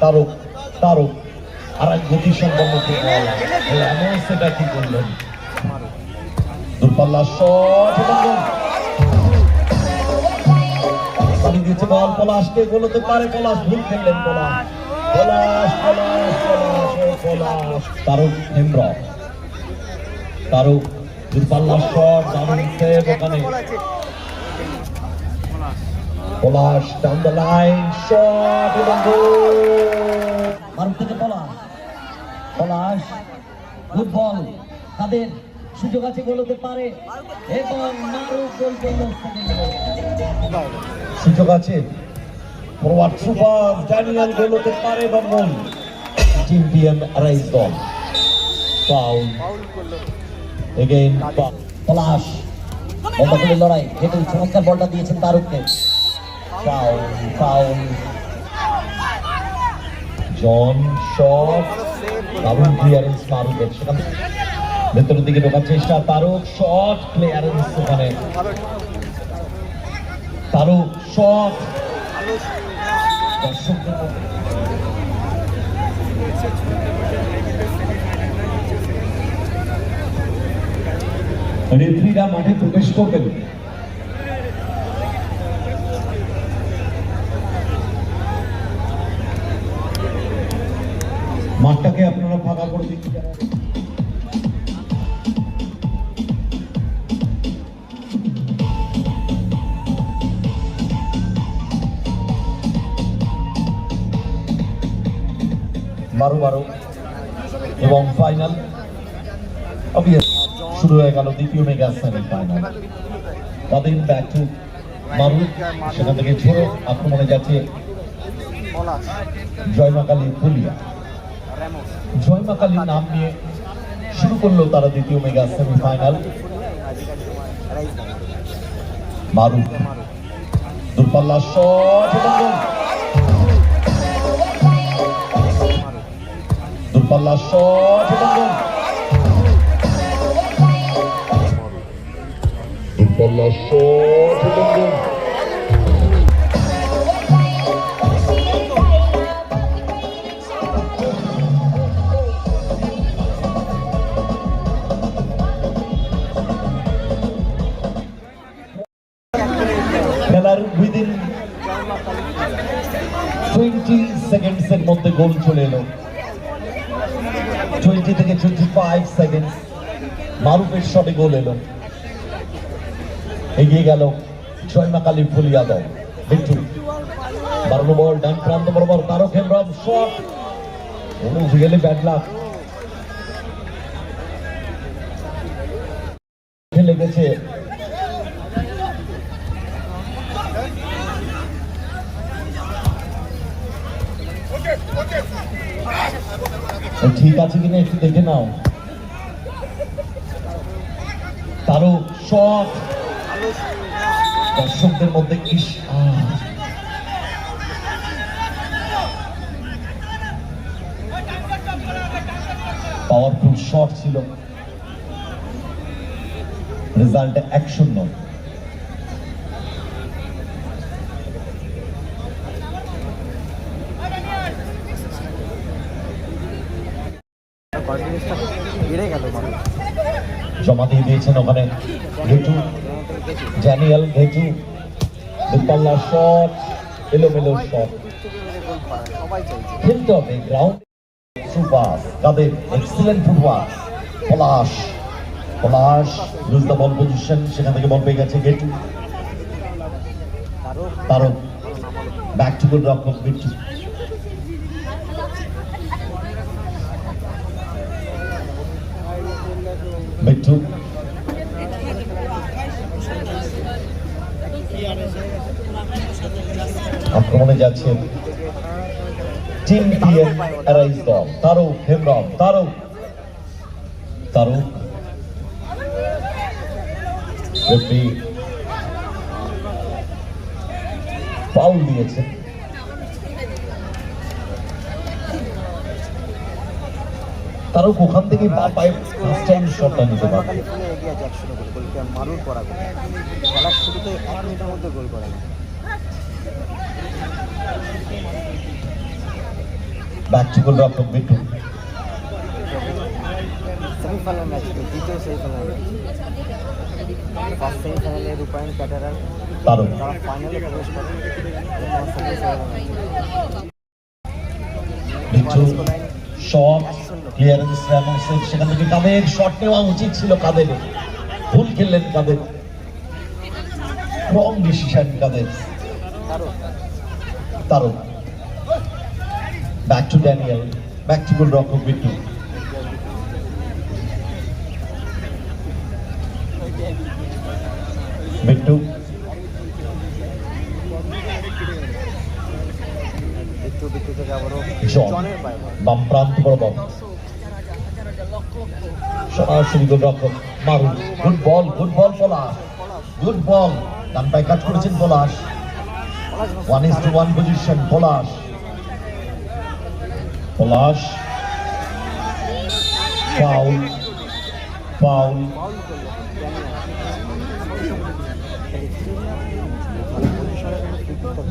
তারক তারক বল পলাশকে গোল হতে পারে পলাশ, ভুল খেললেন পলাশ। পলাশ পলাশ তারক হেমব্র। তারক দূরপাল্লা শট দারুণ ওখানে। Palash down the line shot এবং গোল। মারুফ থেকে পলাশ পলাশ গুড বল। তাদের সুযোগ আছে গোল হতে পারে। এবং মারুফ গোল করল second goal। সুযোগ আছে। ফরওয়ার্ড সুপার ড্যানিয়েল গোল হতে পারে এবং গোল। পিএম রাইস দল। ফাউল। এগেইন পলাশ বলটা লড়াই। হেঁটে চমৎকার বলটা দিয়েছেন তারুককে। ফাউল ফাউল জন শট দারুণ ক্লিয়ারেন্স মারুকের সেখান ভেতরের দিকে ঢোকার চেষ্টা, তারক শট ক্লিয়ারেন্স ওখানে। তারক শট রেফরিরা মাঠে প্রবেশ করবেন। তাদের ব্যাক টু মারু সেখান থেকে ঝোড়ো আক্রমণে যাচ্ছে জয়মাকালী পুলিয়া। জয়মাকালীর নাম নিয়ে শুরু করল তারা দ্বিতীয় মেগা সেমিফাইনাল মারু দূরপাল্লা শট। দূরপাল্লা শট দূরপাল্লা শট। খেলার উইদিন টোয়েন্টি সেকেন্ডস এর মধ্যে গোল চলে এলো টোয়েন্টি থেকে টোয়েন্টি গোল এলো এগিয়ে গেল জয়মাকালী ফুলিয়া দল একটু বারো বল ডান প্রান্ত বরাবর Tarak Hembram shot. Really bad luck লেগেছে ঠিক আছে কিনা একটু দেখে নাও। তারও শট। দর্শকদের মধ্যে আহ। পাওয়ারফুল শট ছিল। রেজাল্ট এক শূন্য। মানুষ জমা দিয়ে দিয়েছেন ওখানে জ্যানিয়াল ঘেটু দুপাল্লা শট এলোমেলো শট খেলতে হবে গ্রাউন্ড সুপার তাদের excellent football Palash Palash loose the ball position সেখান থেকে বল পেয়ে গেছে গেটু তারও ব্যাক টু গোল রক্ষক বিট্টু বিট্টু আক্রমণে যাচ্ছে টিম পিএম রাইস দল। তারুক হেমরম তারুক। তারুক। ফাউল দিয়েছে। তারক ওখান থেকে বা পায়ে ফার্স্ট টাইম শটটা নিতে পারবে। এগিয়ে আছে একশো গোল গোলকে মারুর করা গোল শুরুতে এক মিনিটের মধ্যে গোল করে ব্যাক টু গোলরক্ষক বিট্টু সেমিফাইনাল ম্যাচ দ্বিতীয় সেমিফাইনাল ফার্স্ট সেমিফাইনালে রূপায়ণ ক্যাটারার তারা ফাইনালে প্রবেশ করে শট ক্লিয়ারেন্স র্যামোসের সেখান থেকে কাদের শট নেওয়া উচিত ছিল কাদের? ভুল খেললেন কাদের? Wrong decision Quader? Tarak back to Daniel back to গোলরক্ষক বিট্টু বিট্টু। বাম প্রান্ত বরাবর। সরাসরি গোলরক্ষক Maru good ball good ball, Palash. Good ball. ডান পায়ে কাজ করেছেন Palash. One is two one position Palash. Palash. Foul foul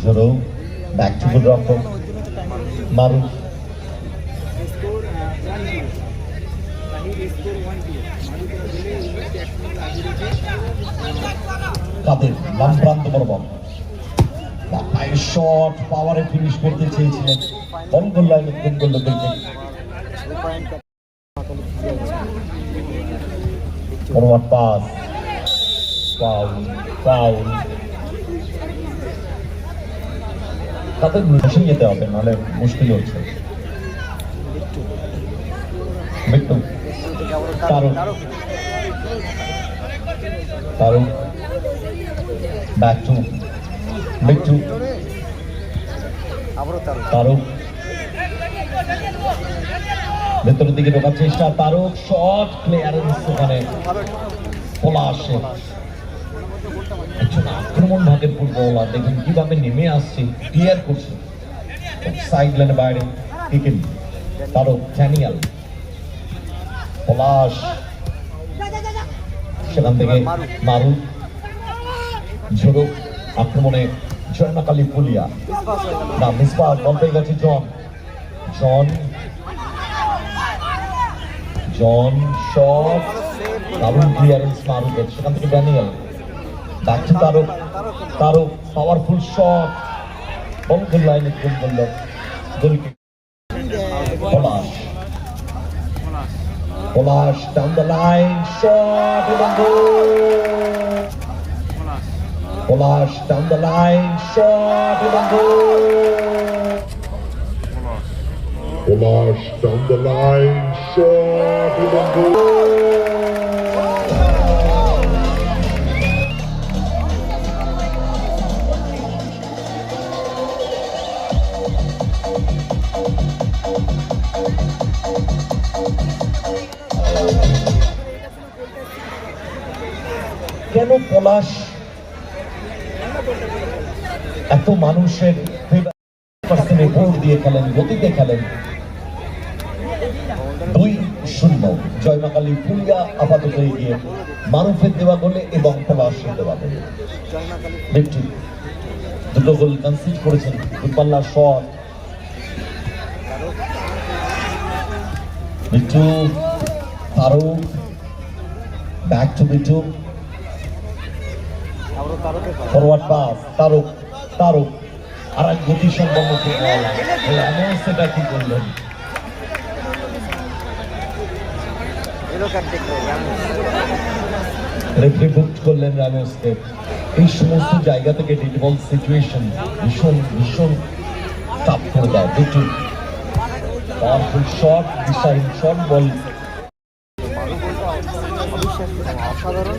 ঝোড়ো ব্যাক টু গোলরক্ষক মারু কাদের বাম প্রান্ত শট পাওয়ারে ফিনিশ করতে চেয়েছিলেন। ফাউল ফাউল তাদের যেতে হবে, নাহলে মুশকিল হচ্ছে। বিট্টু ভেতরের দিকে ঢোকার চেষ্টা, তারক শট ক্লিয়ারেন্স ওখানে আক্রমণ ভাগের ফুটবলার, দেখুন কীভাবে নেমে আসছে ক্লিয়ার করছে। সাইড লাইনে বাইরে টিকেন তারক ড্যানিয়াল পলাশ। সেখান থেকে মারু ঝোড়ো আক্রমণে জয়মাকালী পুলিয়া। না মিসপা বল পেয়ে গেছে জন। জন। জন, শট। দারুণ ক্লিয়ারেন্স মারুকের সেখান থেকে Daniel. Back to Tarak. Tarak powerful shot ball লাইনে গোল করল। Polash down the line, shot and goal. Polash down the line, shot and goal. Polash down the line, shot and goal. কেন পলাশ এত মানুষের vote দিয়ে খেলেন, গতিতে খেলেন? দুই শূন্য। জয়মাকালী পুলিয়া আপাতত এগিয়ে মারুফের দেওয়া গোলে এবং পলাশের দেওয়া গোলে। দুটো গোল কনসিড করেছেন দূরপাল্লা shot. Tarak back to pass forward pass Tarak Tarak. আর এক গতি সম্পন্ন সেটা কি করলেন? রেফারি বুক করলেন রামেসকে এই সমস্ত জায়গা থেকে ডেড বল সিচুয়েশন ভীষণ ভীষণ টাফ করে দেয়। দুটো পাওয়ারফুল শট দিশাহীন শট বল অসাধারণ।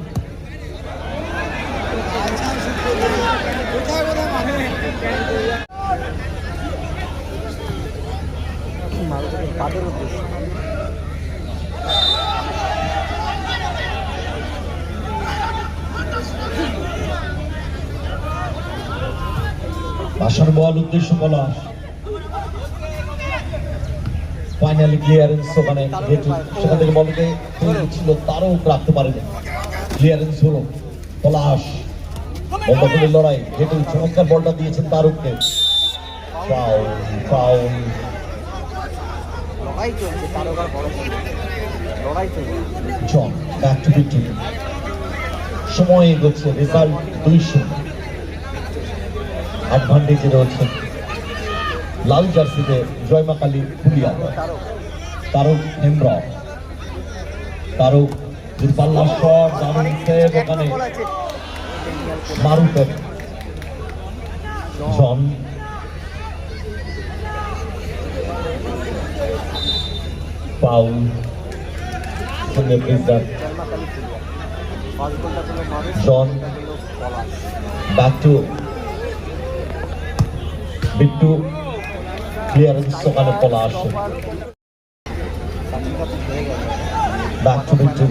তাদের উদ্দেশ্য। ভাষার বল উদ্দেশ্য বলা ফাইনাল ক্লিয়ারেন্স মানে যেহেতু সেখান থেকে বলতে ছিল তারও রাখতে পারেনি। ক্লিয়ারেন্স হলো পলাশ। লড়াই যেহেতু চমৎকার বলটা দিয়েছেন তারুককে। ফাউল ফাউল লড়াই চলছে ছেলে। লড়াই চলছে। সময় এগোচ্ছে রেজাল্ট দুই শূন্য অ্যাডভান্টেজে রয়েছে। লাল জার্সিতে জয়মা কালী পুলিয়া তারক তারক হেমব্র তারক পাল্লা শট, দারুণ সেভ ওখানে মারুফের জন পাউল সঙ্গে প্রিজার জন্মাকালী ফুলিয়া পাঁচ গোলটা কোনো মানুষ জন to বিট্টু, ক্লিয়ারেন্স ওখানে পলাশ সাকিব কাপ হয়ে গেল ব্যাক টু বিট্টু।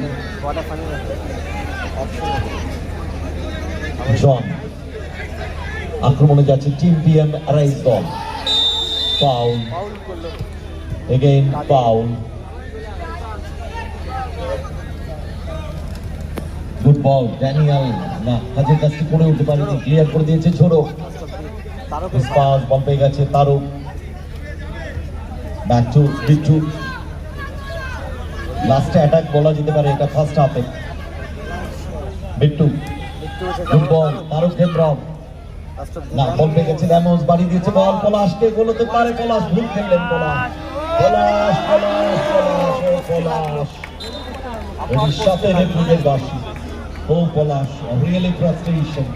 জন আক্রমণে যাচ্ছে টিম পিএম রাইস দল। Foul. Again, foul. Good ball Daniel, না কাজের কাজটি করে উঠতে পারেনি ক্লিয়ার করে দিয়েছে ছোড়ো পাস বল পেয়ে গেছে, তারক। ব্যাক টু বিট্টু লাস্টে অ্যাটাক বলা যেতে পারে, এটা ফার্স্ট হাফে বিট্টু মৃত্যু হয়েছে গুড বল তারক হেমব্রম না বল পেয়ে গেছে র্যামোস বাড়ি দিয়েছে বল পলাশকে গোলতে পারে, পলাশ ভুল খেললেন পলাশ। পলাশ পলাশ পলাশ পলাশ। সাথে রেফারির বাসি ও Palash really frustration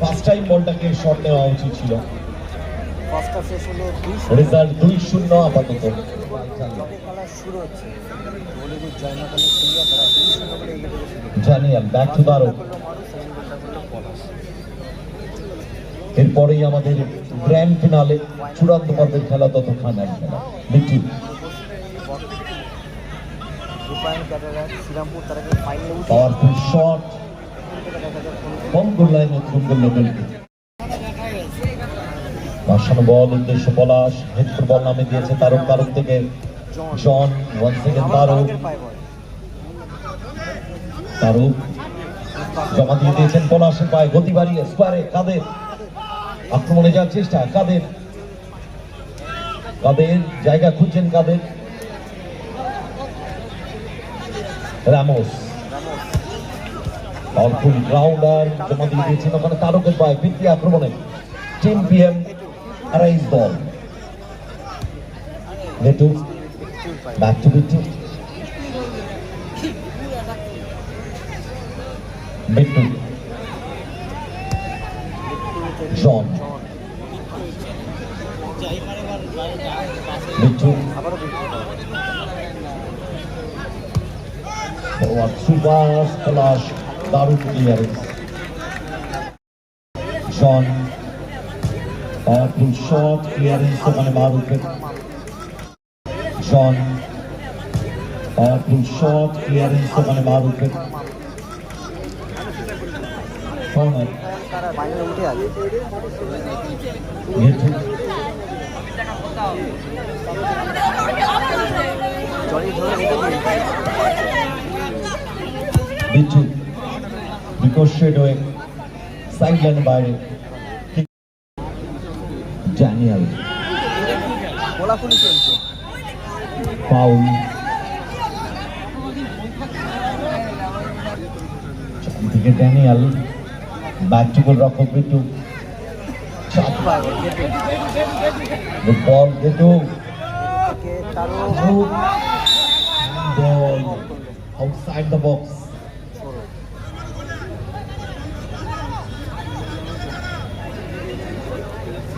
first time বলটাকে শট নেওয়া উচিত ছিল। রেজাল্ট দুই শূন্য। আপাতত। জানিয়াল ব্যাক টু দারো এরপরেই আমাদের গ্র্যান্ড ফিনালে চূড়ান্ত পর্বের খেলা তত ফাইনাল খেলা রূপায়ণ শ্রীরামপুর ফাইনালে উঠে পাওয়ারফুল শট কম গোল লাইনে খুব করল বাসানো বল উদ্দেশ্য পলাশ হেডফুট বল নামে দিয়েছে তারক তারক থেকে জন ওয়ান আবার তারক। তারক জমা দিয়ে দিয়েছেন পলাশের পায়ে গতি বাড়িয়ে স্কোয়ারে কাদের? আক্রমণে যাওয়ার চেষ্টা কাদের? কাদের? জায়গা খুঁজছেন কাদের? রামোস। পাওয়ারফুল গ্রাউন্ডার জমা দিয়ে দিয়েছেন ওখানে তারকের পায়ে ফিরতি আক্রমণে। টিম পিএম আড়াইশ দল। নেটু back to Bittu Bittu John Bittu আবারও বিক্রি করা ফরওয়ার্ড সুপার পলাশ দারুণ clearance John powerful shot clearance ওখানে মারুফের জন পাওয়ারফুল শট ক্লিয়ারেন্স ওখানে মারুফের কর্নার তারা সাইড লাইন বাইরে ড্যানিয়েল গোলাফুলি চলছে ফাউল দিকে ড্যানিয়েল গোল রক্ষক বিটু বল বিটু থেকে তারও বল আউটসাইড দ্য বক্স ছোড়ো বিটু স্কোর লাইন দুই শূন্য বলে এগিয়ে আছে জয়মা কালী ফুলিয়া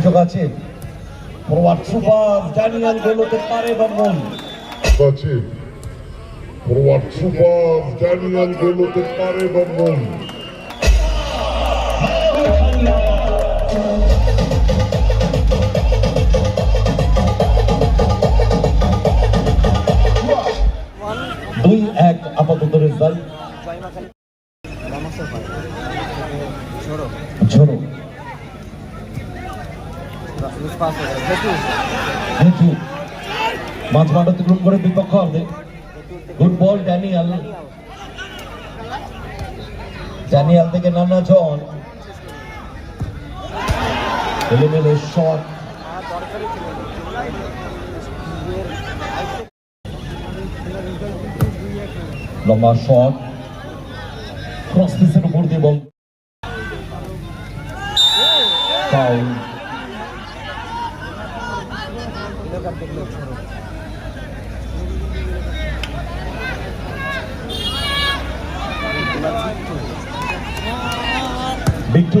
সুযোগ আছে। ফরওয়ার্ড সুপার হতে পারে আছে। ফরওয়ার্ড সুপার হতে পারে দুই এক আপাতত রেজাল্ট জয়মাখালি রামাসের হয় ছোড়ো ঝোড়ো মিস পাস হয়ে গেল দেখুন। হেঁচু মাঝ মাঠ অতিক্রম করে বিপক্ষ অর্ধে গুড বল ড্যানিয়াল ড্যানিয়াল থেকে নানা জন এলোমেলো শট লম্বা শট ক্রস পিসের উপর দিয়ে বল কিলোগ্রাম দেখল ছোড়ো বিট্টু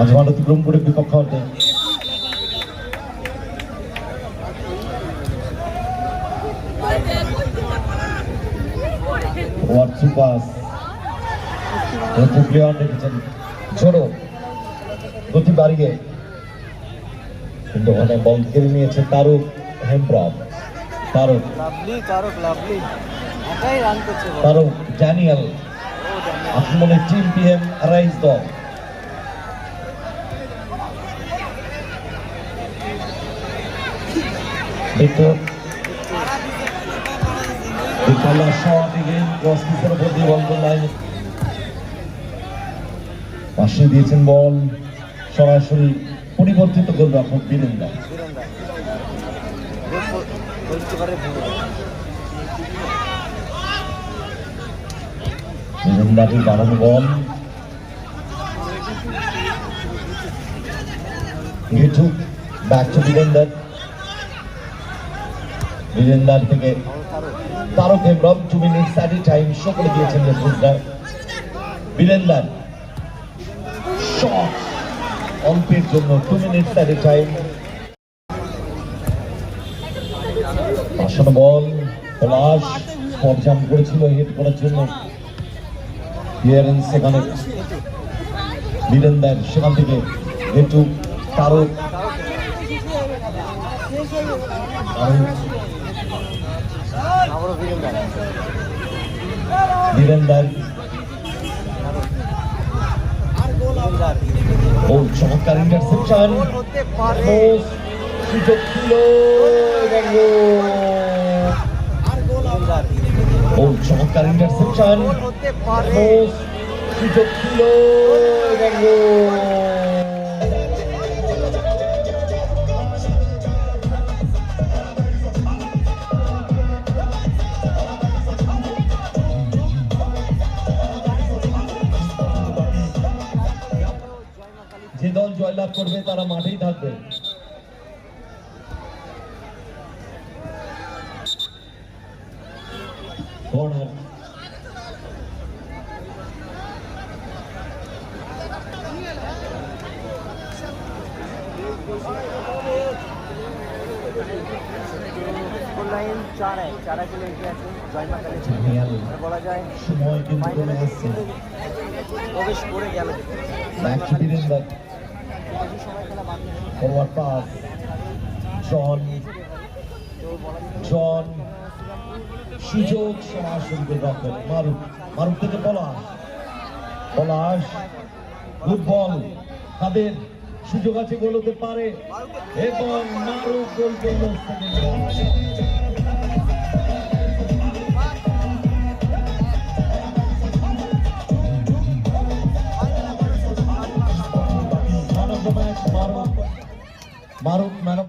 মাঝে মাঠ অতিক্রম করে বিপক্ষ অর্ধে ওয়ার্ড সুপার হেতু প্লেয়ার রেখেছেন ছোড়ো গতি বাড়িয়ে কিন্তু ওখানে বল কেড়ে নিয়েছে তারুক হেমব্রম। তারুক। তারক ড্যানিয়েল ও টিম পিএম রাইজ দল Victor. Victor shot again, cross পিসের উপর দিয়ে বল লাইন পাশে দিয়েছেন বল সরাসরি পরিবর্তিত বীরেন্দা গোলকিপারের ভুল বীরেন্দাকে বাড়ানো বল। গেটু ব্যাক টু বীরেন্দার। বীরেন্দার থেকে Tarak Hembram two minutes at a time show করে দিয়েছেন রেফারিরা বীরেন্দার শট, অল্পের জন্য two minutes at a time. আসন্ন বল পলাশ স্পট জাম্প করেছিল হিট করার জন্য। ক্লিয়ারেন্স সেখানে। বীরেন্দার সেখান থেকে হেটু তারক। বীরেন্দার ও চমৎকার ইন্টারসেপশন সুযোগ ছিল ও। চমৎকার ইন্টারসেপশন সুযোগ ছিল তারা মাঠেই থাকবে। কর্নার গোল লাইন চার এক চার এক এগিয়ে আছে জয়মা বলা যায় সময় কিন্তু আসছে প্রবেশ করে গেল। ফরওয়ার্ড পাস জন জন সুযোগ সরাসরি গোলরক্ষক মারুফ মারুফ থেকে পলাশ। পলাশ গুড তাদের সুযোগ আছে গোল হতে পারে। এবং মারুফ গোল করল second goal। Maruf Maruf man